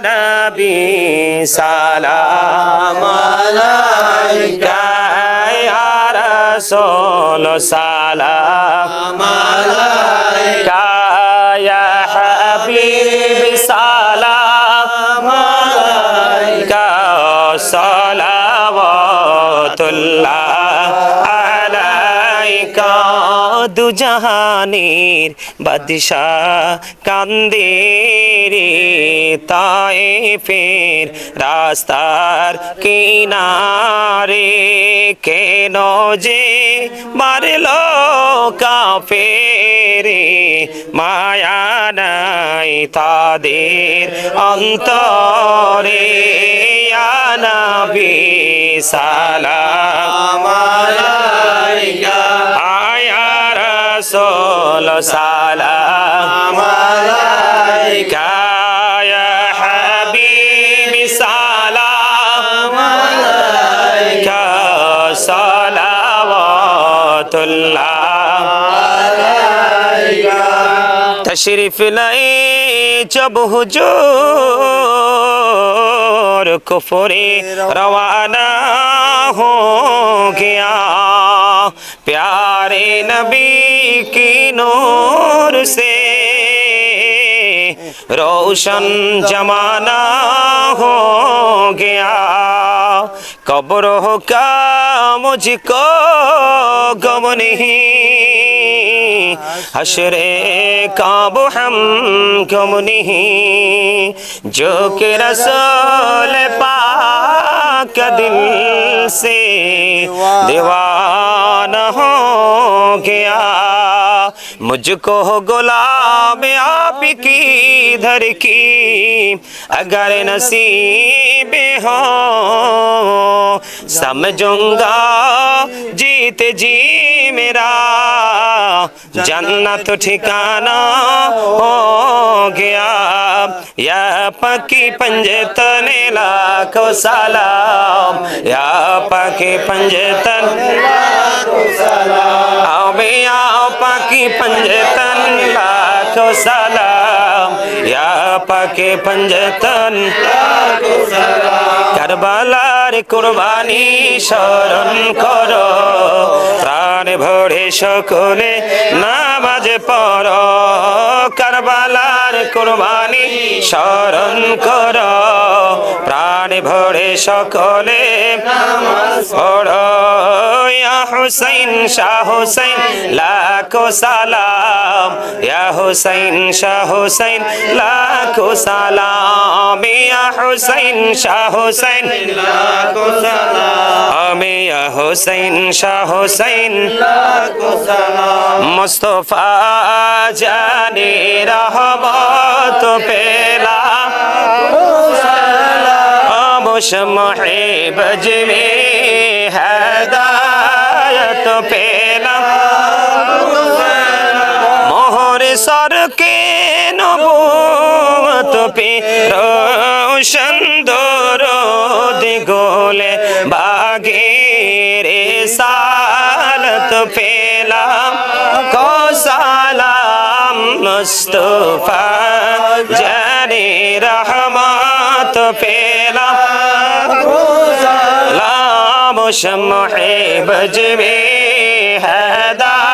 নবী সালাম আলাইকা ইয়া রাসূল সালাম আলাইকা ইয়া হাবিব সালাম আলাইকা সালাওয়াতুল্লাহ আলাইকা দুজাহানের বাদশাহ কান্দে রে তায়ে ফের রাস্তার কিনারে কেন যে মারল কাফেরে? মায়া নাই তাদের অন্তরে ইয়া নবী সালাম। আলাইকা আয়া রাসূল সালাম। সালাওয়াতুল্লাহ तशरीफ लाए जब हुजूर कुफरे रवाना हो गया प्यारे नबी की नूर से روشن جمانہ ہو گیا قبروں کا مجھ کو گم نہیں حشر کاب ہم گم نہیں جو کہ رسول پاک دل سے دیوانہ ہو گیا मुझको हो गुलाम आप की धर की अगर नसीब हो, समझूँगा जीत जी मेरा। जन्नत ठिकाना हो गया, या पकी पंजतन लाखों सलाम या पकी पंजतन পাকে পঞ্জতন কারবালার কুরবানি শরণ কর। প্রাণ ভরে সকলে নামাজ পর কারবালার কুরবানি শরণ কর। প্রাণ ভরে সকলে নামাজ পড়। হুসাইন, শাহ হুসাইন, লাখো সালাম। ইয়া হুসাইন, শাহ হুসাইন, লাখো সালাম। ইয়া হুসাইন, শাহ হুসাইন, লাখো সালাম। ইয়া হুসাইন, শাহ হুসাইন, লাখো সালাম। মুস্তাফা জানে রহমত পেলা মুশ মুহিব জিমে তো পেলাম। মোহর সরকে নব তো পে সুন্দর দিগোলে বাগে রে সালত পেলাম। কসালাম মুস্তফা شمع بجمی ہے دار